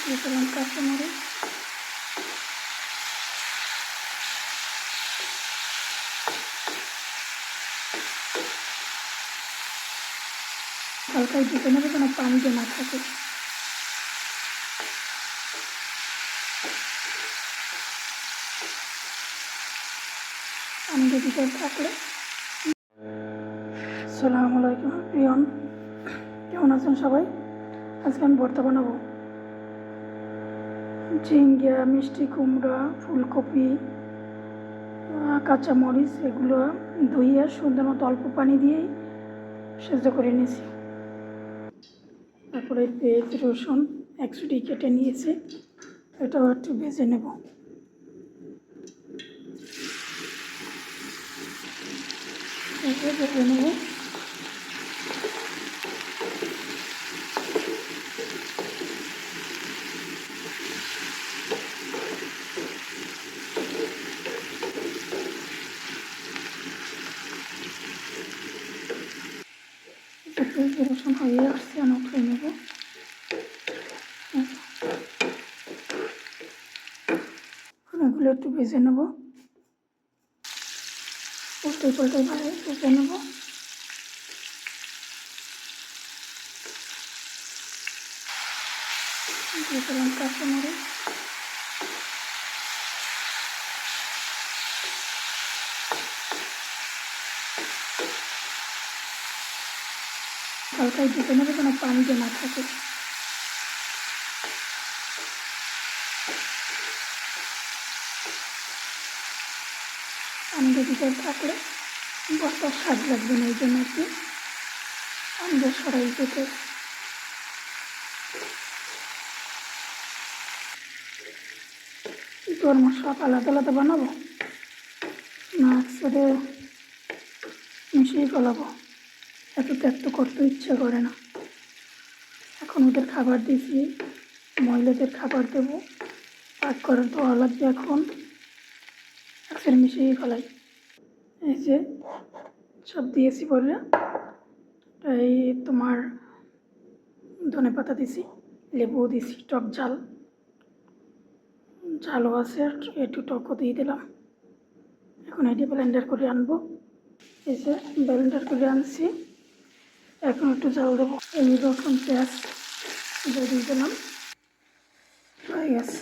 দিয়ে দিলাম কাঁচামরিচ হালকা দিতে নেবে যেন পানি জমা থাকে থাকলে সালাম আলাইকুম প্রিয়ন। কেমন আছেন সবাই? আজকে আমি ভর্তা বানাবো। ঝিঙ্গা, মিষ্টি কুমড়া, ফুলকপি কাঁচামরিচ এগুলো ধুইয়ে সুন্দর মতো অল্প পানি দিয়েই সেদ্ধ করে নিয়েছি। তারপরে পেঁয়াজ, রসুন একশোটি কেটে নিয়েছি। এটাও একটু ভেজে নেব। ভেজে নেব। এটা পেঁয়াজ রসুন হয়ে আসছে আমি উঠিয়ে নেব এগুলো একটু ভেজে নেব উল্টে পাল্টে ভেজে নেব দিয়ে দিলাম কাঁচামরিচ হালকাই দিতে নেবে যেন পানি জমা থাকে পানিটা দিতে থাকলে বস্তার স্বাদ লাগবে না, এই জন্য কি পানিটা সরাই দিতে। তোর মশলা আলাদা আলাদা বানাবো? না, একসাথে মিশিয়ে ফেলাবো। এত ত্যাগ তো করতে ইচ্ছে করে না। এখন ওদের খাবার দিয়েছি, মহিলাদের খাবার দেবো। পাক করে দেওয়া লাগবে এখন। একসাথে মিশিয়ে ফেলাই। এই যে, সব দিয়েছি পরে। এই তোমার ধনে পাতা দিছি লেবু দিছি, টক ঝাল। ঝালও আছে একটু টকও দিয়ে দিলাম। এখন এটি ব্লেন্ডার করে আনব। এই যে ব্লেন্ডার করে আনছি। এখন একটু জাল দেবো। এই রসুন, পেঁয়াজ দিয়ে দিয়ে দিলাম। হয়ে গেছে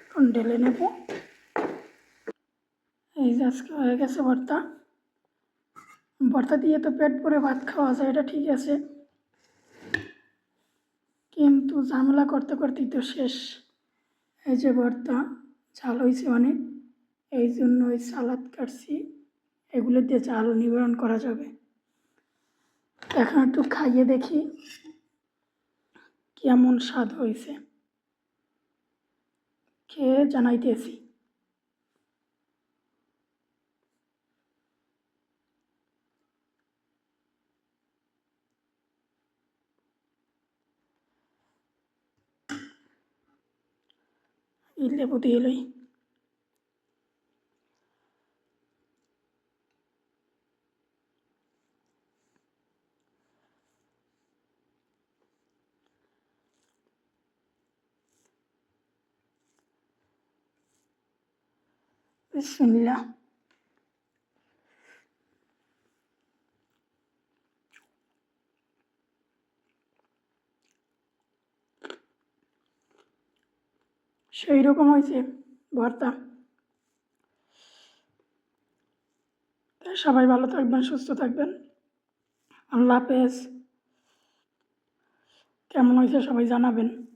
এখন ঢেলে নেব। এই যে আজকে হয়ে গেছে ভর্তা। ভর্তা দিয়ে তো পেট ভরে ভাত খাওয়া যায়, এটা ঠিক আছে। কিন্তু ঝামেলা করতে করতেই তো শেষ। এই যে ভর্তা, ঝাল হয়েছে অনেক। এই জন্য ওই সালাদ কাটছি। এগুলো দিয়ে ঝাল নিবারণ করা যাবে। এখন একটু খাইয়ে দেখি কেমন স্বাদ হয়েছে। খেয়ে জানাইতেছি? লেবু দিয়ে লই। বিসমিল্লাহ। সেই রকম হয়েছে ভর্তা। সবাই ভালো থাকবেন, সুস্থ থাকবেন। আল্লাহ হাফেজ। কেমন হয়েছে সবাই জানাবেন।